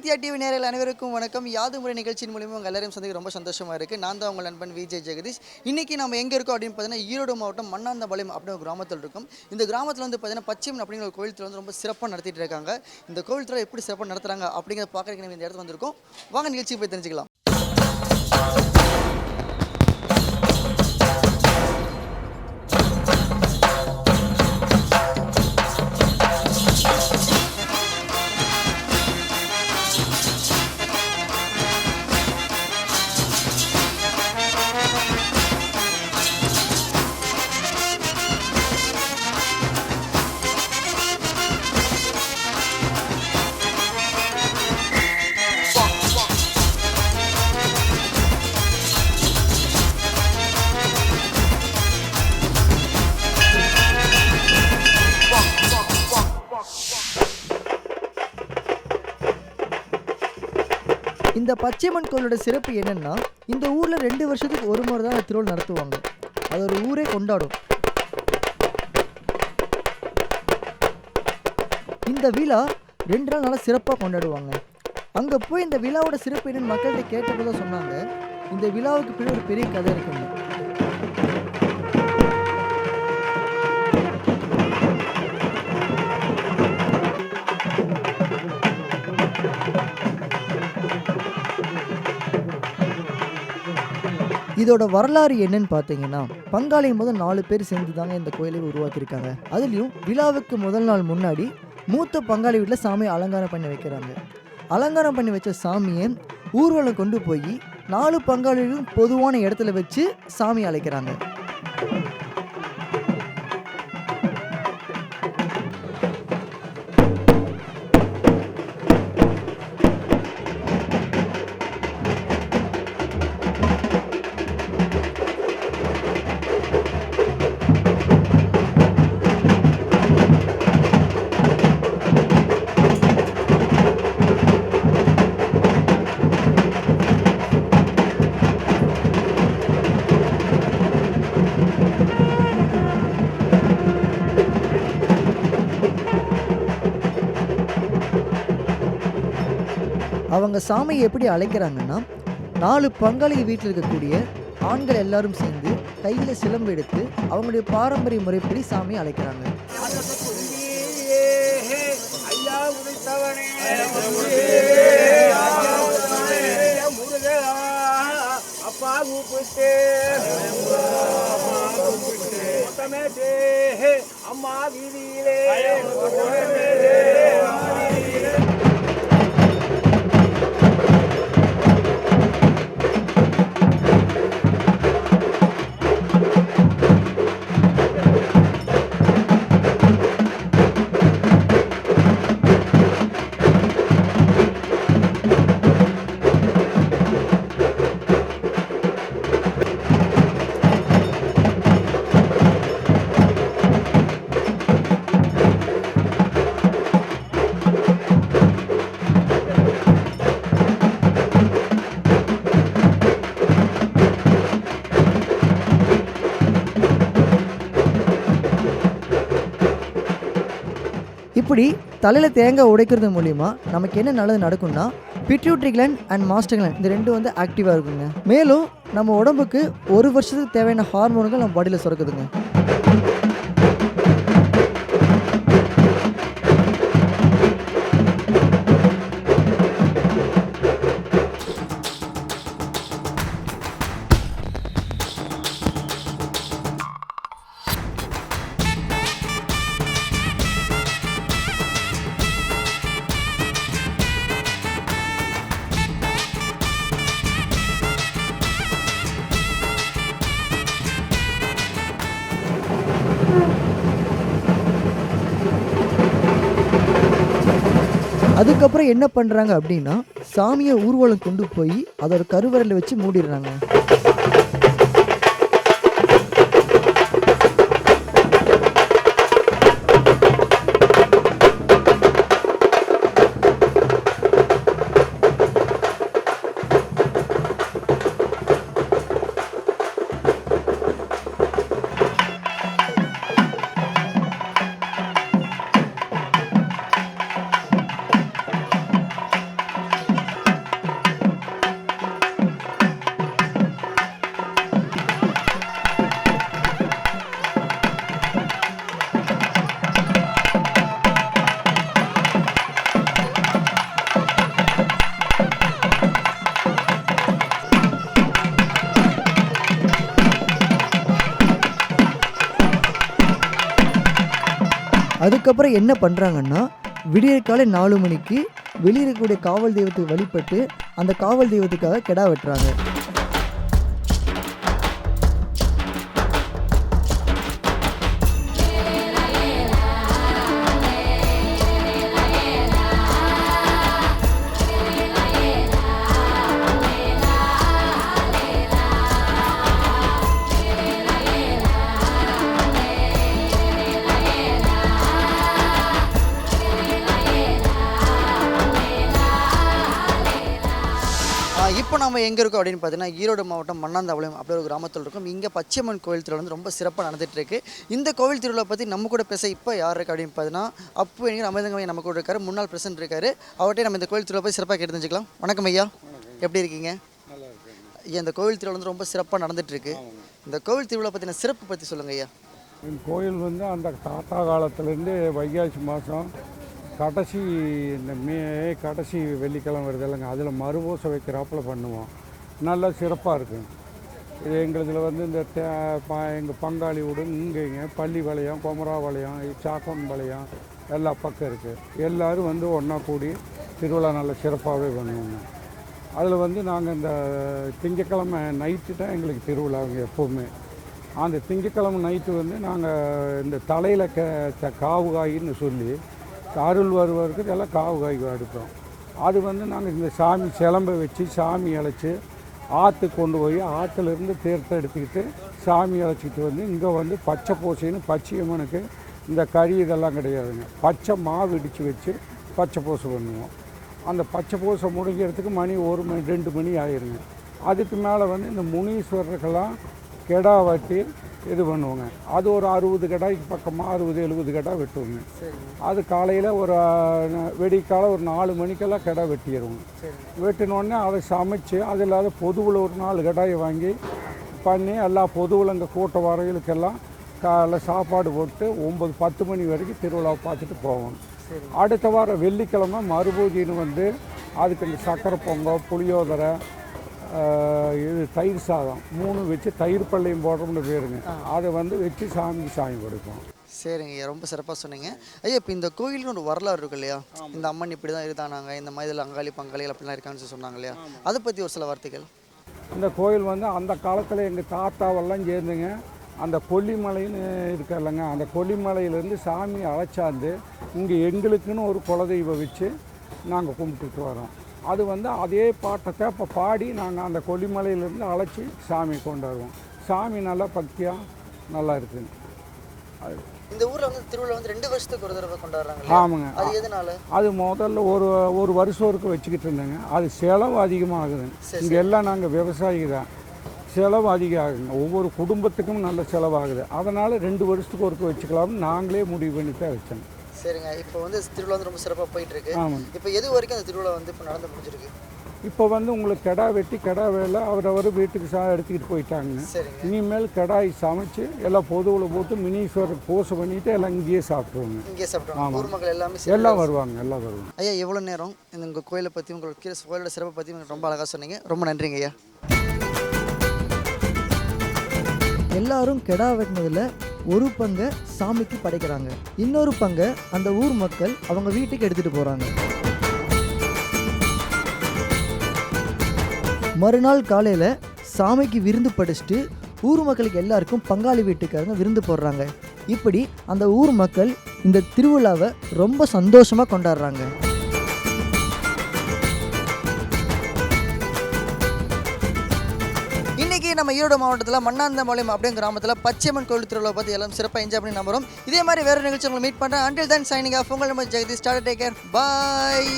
Aditya TV நேரில் அனைவருக்கும் வணக்கம். யாது முறை நிகழ்ச்சியின் மூலியமாக உங்கள் எல்லாரையும் சந்திக்க ரொம்ப சந்தோஷமாக இருக்குது நான் தான் உங்கள் நண்பன் விஜய் ஜெகதீஷ். இன்றைக்கி நம்ம எங்கே இருக்கோம் அப்படின்னு பார்த்தீங்கன்னா ஈரோடு மாவட்டம் மண்ணாந்தபாளையம் அப்படின்னு ஒரு கிராமத்தில் இருக்கும். இந்த கிராமத்தில் வந்து பார்த்தீங்கன்னா பச்சிம் அப்படிங்கிற ஒரு கோயில் வந்து ரொம்ப சிறப்பாக நடத்திட்டு இருக்காங்க. இந்த கோயில் திருவிழா எப்படி சிறப்பாக நடத்துகிறாங்க அப்படிங்கிறத பார்க்குறதுக்கு நம்ம இந்த இடத்துல வந்திருக்கோம். வாங்க நிகழ்ச்சி போய் தெரிஞ்சுக்கலாம். பச்சையம்மன் பச்சைமன் சிறப்பு என்னென்னா இந்த ஊரில் ரெண்டு வருஷத்துக்கு ஒரு முறை தான் திருவிழா நடத்துவாங்க. அது ஒரு ஊரே கொண்டாடும். இந்த விழா ரெண்டு நாள் நல்லா சிறப்பாக கொண்டாடுவாங்க. அங்கே போய் இந்த விழாவோட சிறப்பு என்னென்னு மக்கள்கிட்ட கேட்டப்போ தான் சொன்னாங்க. இந்த விழாவுக்கு பின்னாடி ஒரு பெரிய கதை இருக்குங்க இதோட வரலாறு என்னன்னு பார்த்தீங்கன்னா பங்காளி முதல் நாலு பேர் சேர்ந்து தாங்க இந்த கோயிலை உருவாக்கியிருக்காங்க. அதுலேயும் விழாவுக்கு முதல் நாள் முன்னாடி மூத்த பங்காளி வீட்டில் சாமியை அலங்காரம் பண்ணி வைக்கிறாங்க. அலங்காரம் பண்ணி வச்ச சாமியை ஊர்வலம் கொண்டு போய் நாலு பங்காளிகளும் பொதுவான இடத்துல வச்சு சாமி அழைக்கிறாங்க. அவங்க சாமியை எப்படி அழைக்கிறாங்கன்னா நாலு பங்காளி வீட்டில் இருக்கக்கூடிய ஆண்கள் எல்லாரும் சேர்ந்து கையில் சிலம்பு எடுத்து அவங்களுடைய பாரம்பரிய முறைப்படி சாமியை அழைக்கிறாங்க. அப்பா அம்மா வீதியிலே இப்படி தலையில் தேங்காய் உடைக்கிறது மூலிமா நமக்கு என்ன நல்லது நடக்கும்னா pituitary gland and master gland இந்த ரெண்டும் வந்து ஆக்டிவாக இருக்குங்க. மேலும் நம்ம உடம்புக்கு ஒரு வருஷத்துக்கு தேவையான ஹார்மோன்கள் நம்ம பாடியில் சுரக்குதுங்க. அதுக்கப்புறம் என்ன பண்ணுறாங்க அப்படின்னா சாமியை ஊர்வலம் கொண்டு போய் அதோட கருவறையில் வச்சு மூடிடுறாங்க. அதுக்கப்புறம் என்ன பண்ணுறாங்கன்னா விடியற் காலை நாலு மணிக்கு வெளியே இருக்கக்கூடிய காவல் தெய்வத்துக்கு வழிபட்டு அந்த காவல் தெய்வத்துக்காக கெடா வெட்டுறாங்க. இப்போ நம்ம எங்கே இருக்கோம் அப்படின்னு பார்த்தீங்கன்னா ஈரோடு மாவட்டம் மண்ணாந்தாவளம் அப்படி ஒரு கிராமத்தில் இருக்கும். இங்கே பச்சையம்மன் கோவில் திருவிழா வந்து ரொம்ப சிறப்பாக நடந்துகிட்ருக்கு இந்த கோவில் திருவிழா பற்றி நம்ம கூட பேச இப்போ யார் இருக்கு அப்படின்னு பார்த்தீங்கன்னா அப்பு என்கிற அமிர்தங்கமை நம்ம கூட இருக்காரு. முன்னாள் பிரசிடண்ட் இருக்காரு. அவர்கிட்ட நம்ம இந்த கோவில் திருவிழா பற்றி சிறப்பாக கேட்டு தெரிஞ்சுக்கலாம் வணக்கம் ஐயா. எப்படி இருக்கீங்க? ஐயா இந்த கோவில் திருவிழா வந்து ரொம்ப சிறப்பாக நடந்துகிட்ருக்கு இந்த கோவில் திருவிழா பற்றின சிறப்பு பற்றி சொல்லுங்கள் ஐயா. இந்த கோயில் வந்து அந்த தாத்தா காலத்துலேருந்து வைகாசி மாதம் கடைசி இந்த மே கடைசி வெள்ளிக்கிழமை வருது இல்லைங்க. அதில் மறுபூசை வைக்கிறாப்புல பண்ணுவோம். நல்லா சிறப்பாக இருக்கும் இது எங்களுதில் வந்து இந்த தே எங்கள் பங்காளி வீடு இங்கேங்க. பள்ளி வளையம் கொமரா வளையம் குமராபாளையம் சாக்கம்பாளையம் எல்லா பக்கம் இருக்குது எல்லோரும் வந்து ஒன்றா கூடி திருவிழா நல்லா சிறப்பாகவே பண்ணுவோங்க. அதில் வந்து நாங்கள் இந்த திங்கக்கிழமை நைட்டு தான் எங்களுக்கு திருவிழாங்க எப்போவுமே. அந்த திங்கக்கிழமை நைட்டு வந்து நாங்கள் இந்த தலையில் க காவுகாயின்னு காவு காயின்னு சொல்லி அருள் வருவருக்கு எல்லாம் காவு காய் எடுப்போம் அது வந்து நாங்கள் இந்த சாமி சிலம்ப வச்சு சாமி அழைச்சி ஆற்று கொண்டு போய் ஆற்றுலேருந்து தீர்த்தம் எடுத்துக்கிட்டு சாமி அழைச்சிக்கிட்டு வந்து இங்கே வந்து பச்சை பூசைன்னு பச்சையம்மனுக்கு இந்த கறி இதெல்லாம் கிடையாதுங்க. பச்சை மாவு இடித்து வச்சு பச்சை பூசை பண்ணுவோம். அந்த பச்சை பூசை முடிக்கிறதுக்கு மணி ஒரு மணி ரெண்டு மணி ஆயிருங்க. அதுக்கு மேலே வந்து இந்த முனீஸ்வரருக்கெல்லாம் கெடா வட்டி இது பண்ணுவோங்க. அது ஒரு அறுபது கடாய்க்கு பக்கமாக அறுபது எழுபது கடா வெட்டுவோங்க. அது காலையில் ஒரு வெடிக்கால ஒரு நாலு மணிக்கெல்லாம் கெடா வெட்டிடுவோங்க. வெட்டினோடனே அதை சமைச்சு அது இல்லாத பொதுவில் ஒரு நாலு கடாயை வாங்கி பண்ணி எல்லா பொதுவில் இந்த கூட்ட வரையிலுக்கெல்லாம் காலைல சாப்பாடு போட்டு ஒம்பது பத்து மணி வரைக்கும் திருவிழாவை பார்த்துட்டு போவோம் அடுத்த வாரம் வெள்ளிக்கிழமை மறுபூஜைன்னு வந்து அதுக்கு இந்த சக்கரை பொங்கல் புளியோதரை இது தயிர் சாதம். மூணு வச்சு தயிர் பள்ளியும் போடுறோம்னு பேருங்க. அதை வந்து வச்சு சாமிக்கு சாமி கொடுப்போம். சரிங்க ஐயா ரொம்ப சிறப்பாக சொன்னீங்க. ஐயா இப்போ இந்த கோயிலுக்கு ஒரு வரலாறு இருக்கு இல்லையா? இந்த அம்மன் இப்படி தான் இருந்தானாங்க இந்த மாதிரி இதில் அங்காளி பங்காளிகள் அப்படிலாம் இருக்கான்னு சொல்லி சொன்னாங்க இல்லையா? அதை பற்றி ஒரு சில வார்த்தைகள். இந்த கோயில் வந்து அந்த காலத்தில் எங்கள் தாத்தாவெல்லாம் சேர்ந்துங்க. அந்த கொல்லிமலைன்னு இருக்கு இல்லைங்க அந்த கொல்லிமலையிலேருந்து சாமி அழைச்சாந்து இங்கே எங்களுக்குன்னு ஒரு குலதெய்வம் வச்சு நாங்கள் கும்பிட்டுட்டு வரோம். அது வந்து அதே பாட்டத்தை இப்போ பாடி நாங்கள் அந்த கொல்லிமலையிலேருந்து அழைச்சி சாமி கொண்டாடுவோம். சாமி நல்லா பக்தியாக நல்லா இருக்குங்க அது. இந்த ஊரில் வந்து திருவிழா வந்து ரெண்டு வருஷத்துக்கு ஒரு தடவை கொண்டாடுறாங்க? ஆமாங்க. அது எதனால? அது முதல்ல ஒரு ஒரு வருஷம் வரைக்கும் வச்சுக்கிட்டு இருந்தேங்க. அது செலவு அதிகமாகுதுங்க சரி, இங்கே எல்லாம் நாங்கள் விவசாயி தான். செலவு அதிகம் ஆகுங்க ஒவ்வொரு குடும்பத்துக்கும் நல்ல செலவாகுது. அதனால் ரெண்டு வருஷத்துக்கு ஒருக்க வச்சுக்கலாம்னு நாங்களே முடிவு பண்ணி தான் வச்சோங்க சரிங்க. இப்போ வந்து திருவிழா வந்து ரொம்ப சிறப்பாக போயிட்டு இருக்கு ஆமாங்க. இப்போ எது வரைக்கும் அந்த திருவிழா வந்து இப்போ நடந்து முடிஞ்சிருக்கு? இப்போ வந்து உங்களுக்கு கெடா வெட்டி கெடா வேலை அவரவர் வீட்டுக்கு சா எடுத்துக்கிட்டு போயிட்டாங்க. இனிமேல் கடாய் சமைச்சு எல்லாம் பொதுவில் போட்டு மினீஸ்வரர் பூசை பண்ணிவிட்டு எல்லாம் இங்கேயே சாப்பிட்ருவோங்க இங்கே சாப்பிட்டோம் ஊர் மக்கள் எல்லாமே எல்லாம் வருவாங்க எல்லாம் வருவாங்க. ஐயா எவ்வளோ நேரம்? இந்த உங்கள் கோயிலை பற்றி உங்கள் கீழே கோயிலோட சிறப்பை பற்றி உங்களுக்கு ரொம்ப அழகாக சொன்னீங்க. ரொம்ப நன்றிங்க ஐயா. எல்லாரும் கெடா வெட்டினதில் ஒரு பங்கை சாமிக்கு படைக்கிறாங்க. இன்னொரு பங்கை அந்த ஊர் மக்கள் அவங்க வீட்டுக்கு எடுத்துகிட்டு போகிறாங்க மறுநாள் காலையில் சாமிக்கு விருந்து படைச்சிட்டு ஊர் மக்களுக்கு எல்லாருக்கும் பங்காளி வீட்டுக்காரங்க விருந்து போடுறாங்க. இப்படி அந்த ஊர் மக்கள் இந்த திருவிழாவை ரொம்ப சந்தோஷமாக கொண்டாடுறாங்க. நம்ம ஈரோடு மாவட்டத்தில் மண்ணாந்தம்பாளையம் அப்படிங்கிற கிராமத்தில் பச்சையம்மன் கோயில் திருவிழா பற்றி எல்லாம் சிறப்பாக என்ஜாய் பண்ணி நம்புறோம். இதே மாதிரி வேறு நிகழ்ச்சி உங்களை மீட் பண்ணுறேன் அண்டில் தான் சைனிங் ஆஃப் உங்கள் நம்ம Jagadeesh. Ta-ta take care bye